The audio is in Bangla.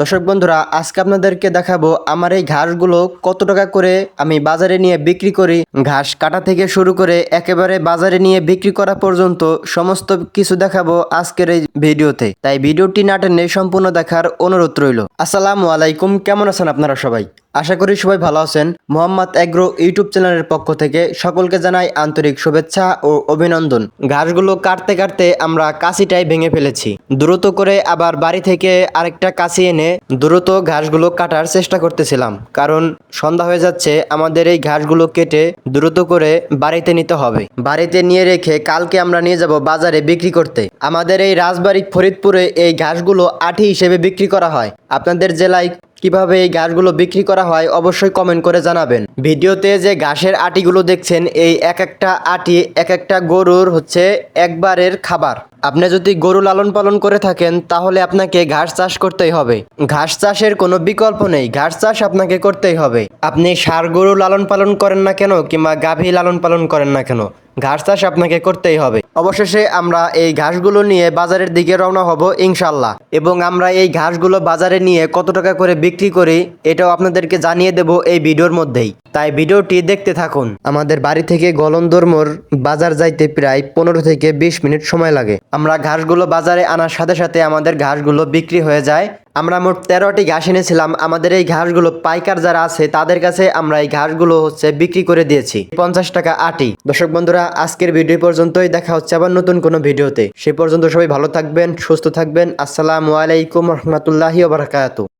দর্শক বন্ধুরা, আজকে আপনাদেরকে দেখাবো আমার এই ঘাসগুলো কত টাকা করে আমি বাজারে নিয়ে বিক্রি করি। ঘাস কাটা থেকে শুরু করে একেবারে বাজারে নিয়ে বিক্রি করা পর্যন্ত সমস্ত কিছু দেখাবো আজকের এই ভিডিওতে। তাই ভিডিওটি না টেনে সম্পূর্ণ দেখার অনুরোধ রইল। আসসালামু আলাইকুম, কেমন আছেন আপনারা সবাই? আশা করি সবাই ভালো আছেন। মোহাম্মদ এগ্রো ইউটিউব চ্যানেলের পক্ষ থেকে সকলকে জানাই আন্তরিক শুভেচ্ছা ও অভিনন্দন। ঘাসগুলো কাটতে কাটতে আমরা কাশিটাই ভেঙে ফেলেছি। দ্রুত করে আবার বাড়ি থেকে আরেকটা কাশি এনে দ্রুত ঘাসগুলো কাটার চেষ্টা করতেছিলাম। কারণ সন্ধ্যা হয়ে যাচ্ছে, আমাদের এই ঘাসগুলো কেটে দ্রুত করে বাড়িতে নিতে হবে। বাড়িতে নিয়ে রেখে কালকে আমরা নিয়ে যাব বাজারে বিক্রি করতে। আমাদের এই রাজবাড়ি ফরিদপুরে এই ঘাসগুলো আঠি হিসেবে বিক্রি করা হয়। আপনাদের জেলায় কীভাবে এই ঘাসগুলো বিক্রি করা হয় অবশ্যই কমেন্ট করে জানাবেন। ভিডিওতে যে ঘাসের আটিগুলো দেখছেন, এই এক একটা আটি, এক একটা গরুর হচ্ছে একবারের খাবার। আপনি যদি গরু লালন পালন করে থাকেন, তাহলে আপনাকে ঘাস চাষ করতেই হবে। ঘাস চাষের কোনো বিকল্প নেই, ঘাস চাষ আপনাকে করতেই হবে। আপনি সার গরু লালন পালন করেন না কেন, কিংবা গাভী লালন পালন করেন না কেন? ঘাস চাষ আপনাকে করতেই হবে। অবশেষে আমরা এই ঘাসগুলো নিয়ে বাজারের দিকে রওনা হব ইনশাল্লাহ এবং আমরা এই ঘাসগুলো বাজারে নিয়ে কত টাকা করে বিক্রি করি, এটাও আপনাদেরকে জানিয়ে দেব এই ভিডিওর মধ্যেই। তাই ভিডিওটি দেখতে থাকুন। আমাদের বাড়ি থেকে গলন্দরমোর বাজার যাইতে প্রায় পনেরো থেকে বিশ মিনিট সময় লাগে। আমরা ঘাসগুলো বাজারে আনার সাথে সাথে আমাদের ঘাসগুলো বিক্রি হয়ে যায়। আমরা মোট তেরোটি ঘাস এনেছিলাম। আমাদের এই ঘাসগুলো পাইকার যারা আছে, তাদের কাছে আমরা এই ঘাসগুলো হচ্ছে বিক্রি করে দিয়েছি। পঞ্চাশ টাকা আটি। দর্শক বন্ধুরা, আজকের ভিডিও পর্যন্তই। দেখা হচ্ছে আবার নতুন কোনো ভিডিওতে। সে পর্যন্ত সবাই ভালো থাকবেন, সুস্থ থাকবেন। আসসালামু আলাইকুম রহমতুল্লাহি